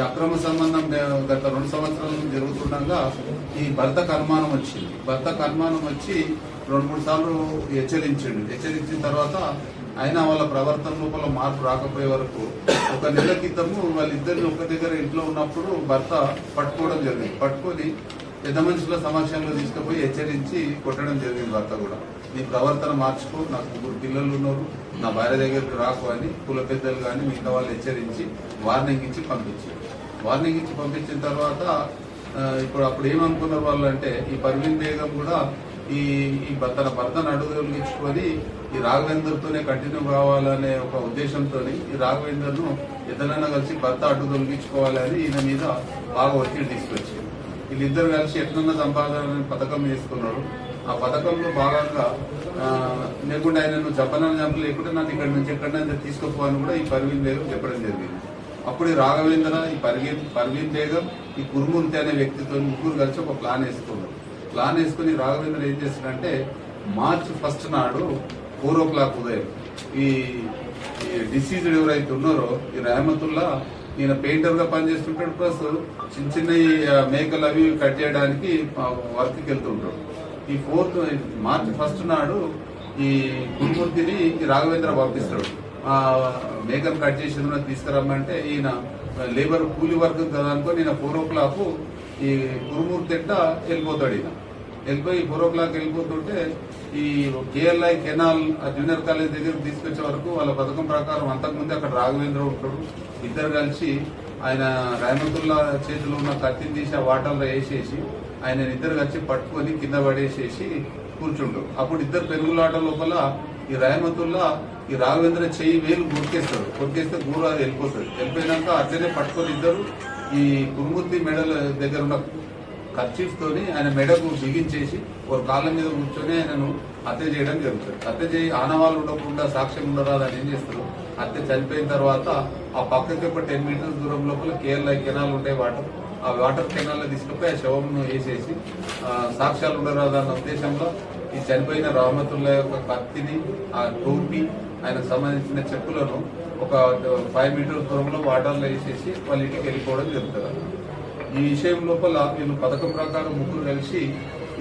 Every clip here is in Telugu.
అక్రమ సంబంధం గత రెండు సంవత్సరాల నుంచి జరుగుతుండగా ఈ భర్త కర్మానం వచ్చింది. భర్త కర్మానం వచ్చి రెండు మూడు సార్లు హెచ్చరించిండు. హెచ్చరించిన తర్వాత అయినా వాళ్ళ ప్రవర్తన లోపల మార్పు రాకపోయే వరకు ఒక నెల క్రితము వాళ్ళిద్దరిని ఒక దగ్గర ఇంట్లో ఉన్నప్పుడు భర్త పట్టుకోవడం జరిగింది. పట్టుకొని పెద్ద మనుషుల సమక్షంలో తీసుకుపోయి హెచ్చరించి కొట్టడం జరిగింది భర్త కూడా. నీ ప్రవర్తన మార్చుకో నాకు ముగ్గురు పిల్లలు ఉన్నారు నా భార్య దగ్గరికి రాకు అని కుల పెద్దలు కానీ మిగతా వాళ్ళు హెచ్చరించి వార్నింగ్ ఇచ్చి పంపించారు. వార్నింగ్ ఇచ్చి పంపించిన తర్వాత ఇప్పుడు అప్పుడు ఏమనుకున్నారు వాళ్ళు అంటే ఈ పర్వీన్ బేగం కూడా ఈ ఈ తన భర్తను అడుగుదొలిగించుకొని ఈ రాఘవేందర్తోనే కంటిన్యూ కావాలనే ఒక ఉద్దేశంతో ఈ రాఘవేందర్ను ఎద్దరైనా కలిసి భర్త అడ్డు తొలగించుకోవాలని ఈయన మీద బాగా ఒత్తిడి తీసుకొచ్చింది వీళ్ళిద్దరు కలిసి ఎట్లన్నా సంపాదన పథకం చేసుకున్నారు ఆ పథకంలో భాగంగా ఆ, లేకుంటే ఆయన నువ్వు చెప్పనని చంప లేకుంటే నన్ను ఇక్కడ నుంచి ఎక్కడైనా తీసుకుపో అని కూడా ఈ పర్వీన్ బేగం చెప్పడం జరిగింది. అప్పుడు ఈ రాఘవేంద్ర ఈ పర్వీన్ పర్వీన్ బేగం ఈ కురుమూర్తి అనే వ్యక్తితో ముగ్గురు కలిసి ఒక ప్లాన్ వేసుకున్నారు. ప్లాన్ వేసుకుని రాఘవేంద్ర ఏం చేస్తాడంటే మార్చ్ ఫస్ట్ నాడు ఫోర్ ఓ క్లాక్ ఉదయం ఈ డిసీజ్డ్ ఎవరైతే ఉన్నారో ఈ రహమతుల్లా ఈయన పెయింటర్గా పనిచేస్తుంటాడు ప్లస్ చిన్న చిన్న ఆ, మేకలు అవి కట్ చేయడానికి వర్క్కి వెళ్తుంటాడు ఈ ఫోర్త్ మార్చ్ ఫస్ట్ నాడు ఈ గురుమూర్తిని రాఘవేంద్ర పంపిస్తాడు. ఆ మేకను కట్ చేసి తీసుకురమ్మంటే ఈయన లేబర్ కూలి వర్క్ కదా అనుకో నేను ఫోర్ ఓ క్లాక్ ఈ గురుమూర్తి ఎట్ట వెళ్ళిపోతాడు ఈయన. వెళ్ళిపోయి ఫోర్ ఓ క్లాక్ వెళ్ళిపోతుంటే ఈ కేఎల్ఐ కెనాల్ ఆ జూనియర్ కాలేజ్ దగ్గర తీసుకొచ్చే వరకు వాళ్ళ పథకం ప్రకారం అంతకుముందే అక్కడ రాఘవేంద్ర ఉంటాడు. ఇద్దరు కలిసి ఆయన రాయమతుల్లా చేతిలో ఉన్న కత్తిని తీసి ఆ వాటర్లో వేసేసి ఆయన ఇద్దరు కలిసి పట్టుకొని కింద పడేసేసి కూర్చుంటారు అప్పుడు ఇద్దరు పెరుగులాట లోపల ఈ రాయమతుల్లా ఈ రాఘవేంద్ర చెయ్యి వేలు కొరికేస్తాడు. గురికేస్తే గూరు అది వెళ్ళిపోతుంది వెళ్ళిపోయినాక అట్లనే పట్టుకొని ఇద్దరు ఈ కురుమూర్తి మెడల దగ్గర ఉన్న కర్చీఫ్ తోని ఆయన మెడకు బిగించేసి ఒక కాళ్ళ మీద కూర్చొని ఆయనను హత్య చేయడం జరుగుతుంది. హత్య చేయి ఆనవాళ్ళు ఉండకుండా సాక్ష్యం ఉండరాదు అని ఏం చేస్తారు? హత్య చనిపోయిన తర్వాత ఆ పక్కకి ఒక టెన్ మీటర్స్ దూరం లోపల కేరళ కెనాల్ ఉంటాయి వాటర్ ఆ వాటర్ కెనాల్లో తీసుకుపోయి ఆ శవంను వేసేసి సాక్ష్యాలు ఉండరాదు అన్న ఉద్దేశంలో ఈ చనిపోయిన రామతుల్లా యొక్క కత్తిని ఆ టోపీ ఆయనకు సంబంధించిన చెప్పులను ఒక ఫైవ్ మీటర్స్ దూరంలో వాటర్లో వేసేసి వాళ్ళ ఇంటికి వెళ్ళిపోవడం జరుగుతుంది. ఈ విషయం లోపల వీళ్ళు పథకం ప్రకారం ముగ్గురు కలిసి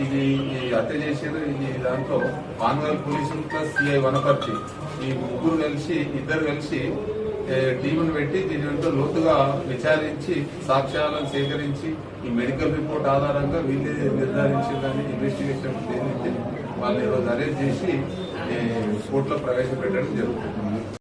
ఇది ఈ హత్య చేసేది ఇది దాంట్లో పాన్వల్ పోలీసులు ప్లస్ సిఐ వనపర్చి ఈ ముగ్గురు కలిసి ఇద్దరు కలిసి టీమును పెట్టి దీని వెంట లోతుగా విచారించి సాక్ష్యాలను సేకరించి ఈ మెడికల్ రిపోర్ట్ ఆధారంగా వీళ్ళే నిర్ధారించిందని ఇన్వెస్టిగేషన్ తేలించి వాళ్ళు ఈరోజు అరెస్ట్ చేసి కోర్టులో ప్రవేశపెట్టడం జరుగుతుంది.